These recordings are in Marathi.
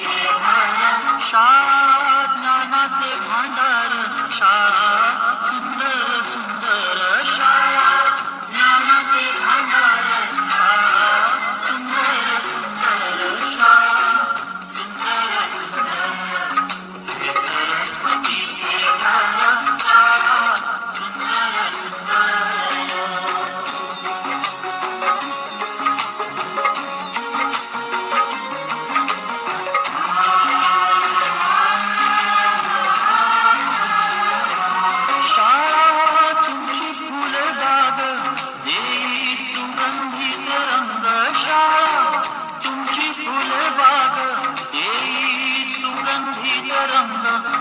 Yeah.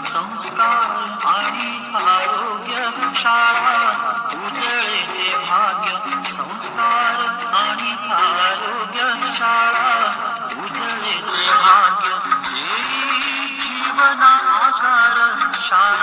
संस्कार आणि आरोग्य शाळा उजळे हे भाग्य संस्कार आणि आरोग्य शाळा उजळे हे भाग्य जीवन आकार शाळा.